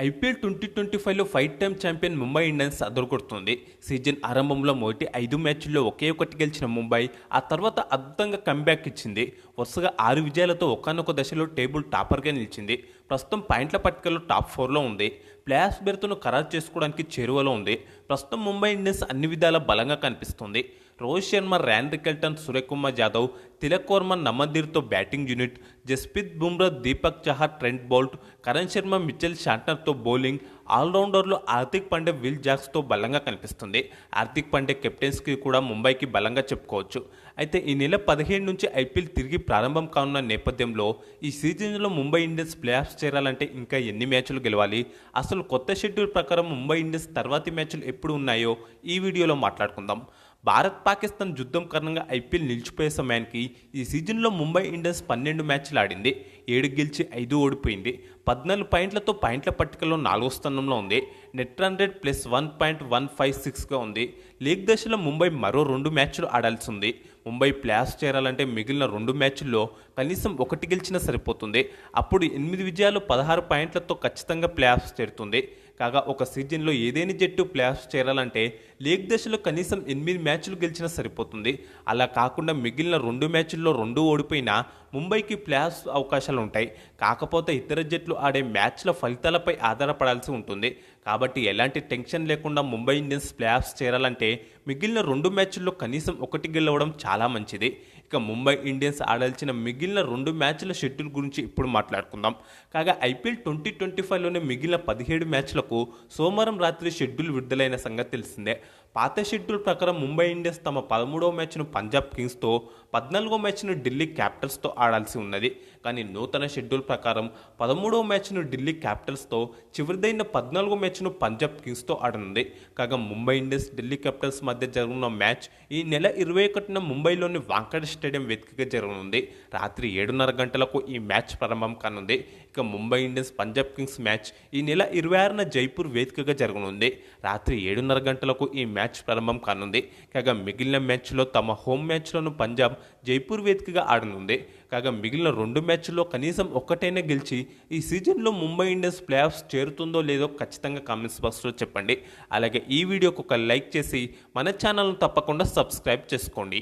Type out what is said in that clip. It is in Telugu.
ఐపీఎల్ ట్వంటీ ట్వంటీ ఫైవ్లో five time champion Mumbai Indians అదరగొడుతుంది. Season ఆరంభంలో మొదటి ఐదు మ్యాచ్ల్లో ఒకే ఒకటి గెలిచిన ముంబై ఆ తర్వాత అద్భుతంగా కంబ్యాక్ ఇచ్చింది. వరుసగా ఆరు విజయాలతో ఒకనొక దశలో టేబుల్ టాపర్గా నిలిచింది. ప్రస్తుతం పాయింట్ల పట్టికలో టాప్ ఫోర్లో ఉంది. ప్లేయర్స్ బెర్త్ను ఖరారు చేసుకోవడానికి చేరువలో ఉంది. ప్రస్తుతం ముంబై ఇండియన్స్ అన్ని విధాల బలంగా కనిపిస్తుంది. Rohit Sharma Ryan Rickelton Suryakumar Jadhav Tilak Varma నమదీర్తో batting unit Jasprit Bumrah Deepak Chahar Trent Boult Karan Sharma Mitchell షాంటర్తో bowling ఆల్రౌండర్లు హార్దిక్ పాండే విల్ జాక్స్తో బలంగా కనిపిస్తుంది. హార్దిక్ పాండే కెప్టెన్స్కి కూడా ముంబైకి బలంగా చెప్పుకోవచ్చు. అయితే ఈ నెల పదిహేడు నుంచి ఐపీఎల్ తిరిగి ప్రారంభం కానున్న నేపథ్యంలో ఈ సీజన్లో ముంబై ఇండియన్స్ ప్లేఆఫ్స్ చేరాలంటే ఇంకా ఎన్ని మ్యాచ్లు గెలవాలి? అసలు కొత్త షెడ్యూల్ ప్రకారం ముంబై ఇండియన్స్ తర్వాతి మ్యాచ్లు ఎప్పుడు ఉన్నాయో ఈ వీడియోలో మాట్లాడుకుందాం. భారత్ పాకిస్తాన్ యుద్ధం కారణంగా ఐపీఎల్ నిలిచిపోయే సమయానికి ఈ సీజన్లో ముంబై ఇండియన్స్ పన్నెండు మ్యాచ్లు ఆడింది. ఏడు గెలిచి ఐదు ఓడిపోయింది. పద్నాలుగు పాయింట్లతో పాయింట్ల పట్టికలో నాలుగో స్థానంలో ఉంది. Net run rate plus one point one five సిక్స్గా ఉంది. లీగ్ దశలో ముంబై మరో రెండు మ్యాచ్లు ఆడాల్సి ఉంది. ముంబై ప్లేస్ చేరాలంటే మిగిలిన రెండు మ్యాచ్ల్లో కనీసం ఒకటి గెలిచినా సరిపోతుంది. అప్పుడు ఎనిమిది విజయాలు పదహారు పాయింట్లతో ఖచ్చితంగా ప్లేఆఫ్స్ చేరుతుంది. కాగా ఒక సీజన్లో ఏదేని జట్టు ప్లేఆఫ్స్ చేరాలంటే లీగ్ దశలో కనీసం ఎనిమిది మ్యాచ్లు గెలిచినా సరిపోతుంది. అలా కాకుండా మిగిలిన రెండు మ్యాచ్ల్లో రెండు ఓడిపోయినా ముంబైకి ప్లేఆఫ్స్ అవకాశాలు ఉంటాయి కాకపోతే ఇతర జట్లు ఆడే మ్యాచ్ల ఫలితాలపై ఆధారపడాల్సి ఉంటుంది. కాబట్టి ఎలాంటి టెన్షన్ లేకుండా ముంబై ఇండియన్స్ ప్లేఆఫ్స్ చేరాలంటే మిగిలిన రెండు మ్యాచ్ల్లో కనీసం ఒకటి గెలవడం చాలా మంచిది. ఇక ముంబై ఇండియన్స్ ఆడాల్సిన మిగిలిన రెండు మ్యాచ్ల షెడ్యూల్ గురించి ఇప్పుడు మాట్లాడుకుందాం. కాగా ఐపీఎల్ ట్వంటీ ట్వంటీ ఫైవ్లోనే మిగిలిన పదిహేడు మ్యాచ్లకు సోమవారం రాత్రి షెడ్యూల్ విడుదలైన సంగతి తెలిసిందే. పాత షెడ్యూల్ ప్రకారం ముంబై ఇండియన్స్ తమ పదమూడవ మ్యాచ్ను పంజాబ్ కింగ్స్తో పద్నాలుగో మ్యాచ్ను ఢిల్లీ క్యాపిటల్స్తో ఆడాల్సి ఉన్నది. కానీ నూతన షెడ్యూల్ ప్రకారం పదమూడవ మ్యాచ్ను ఢిల్లీ క్యాపిటల్స్తో చివరిదైన పద్నాలుగో మ్యాచ్ను పంజాబ్ కింగ్స్తో ఆడనుంది. కాగా ముంబై ఇండియన్స్ ఢిల్లీ క్యాపిటల్స్ మధ్య జరుగుతున్న మ్యాచ్ ఈ నెల ఇరవై ఒకటిన ముంబైలోని వాంకడే స్టేడియం వేదికగా జరగనుంది. రాత్రి ఏడున్నర గంటలకు ఈ మ్యాచ్ ప్రారంభం కానుంది. ఇక Mumbai Indians Punjab Kings match ఈ నెల ఇరవై ఆరున జైపూర్ వేదికగా జరగనుంది. రాత్రి ఏడున్నర గంటలకు ఈ మ్యాచ్ ప్రారంభం కానుంది. కాగా మిగిలిన మ్యాచ్లో తమ హోమ్ మ్యాచ్లను పంజాబ్ జైపూర్ వేదికగా ఆడనుంది. కాగా మిగిలిన రెండు మ్యాచ్ల్లో కనీసం ఒక్కటైనా గెలిచి ఈ సీజన్లో ముంబై ఇండియన్స్ ప్లే ఆఫ్స్ చేరుతుందో లేదో ఖచ్చితంగా కామెంట్స్ బాక్స్లో చెప్పండి. అలాగే ఈ వీడియోకి ఒక లైక్ చేసి మన ఛానల్ను తప్పకుండా సబ్స్క్రైబ్ చేసుకోండి.